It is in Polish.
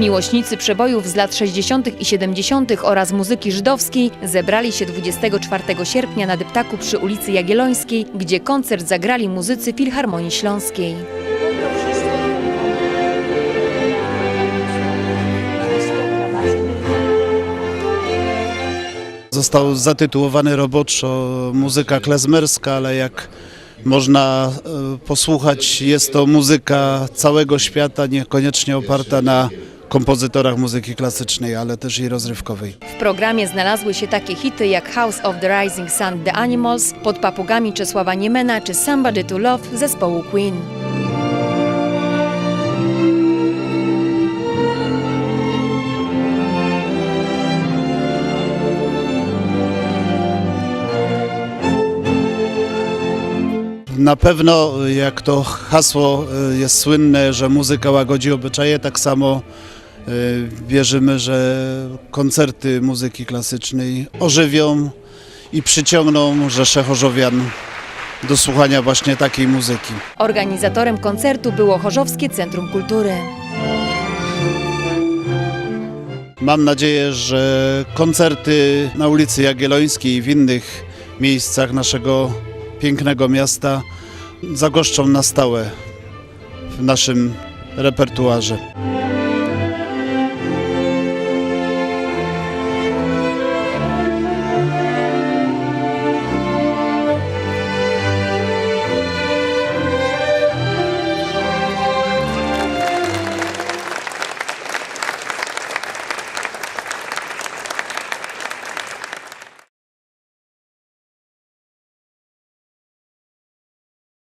Miłośnicy przebojów z lat 60. i 70. oraz muzyki żydowskiej zebrali się 24 sierpnia na deptaku przy ulicy Jagiellońskiej, gdzie koncert zagrali muzycy Filharmonii Śląskiej. Został zatytułowany roboczo muzyka klezmerska, ale jak można e, posłuchać, jest to muzyka całego świata, niekoniecznie oparta na kompozytorach muzyki klasycznej, ale też i rozrywkowej. W programie znalazły się takie hity jak House of the Rising Sun The Animals pod papugami Czesława Niemena czy Somebody to Love zespołu Queen. Na pewno, jak to hasło e, jest słynne, że muzyka łagodzi obyczaje, tak samo wierzymy, że koncerty muzyki klasycznej ożywią i przyciągną rzesze chorzowian do słuchania właśnie takiej muzyki. Organizatorem koncertu było Chorzowskie Centrum Kultury. Mam nadzieję, że koncerty na ulicy Jagiellońskiej i w innych miejscach naszego pięknego miasta zagoszczą na stałe w naszym repertuarze.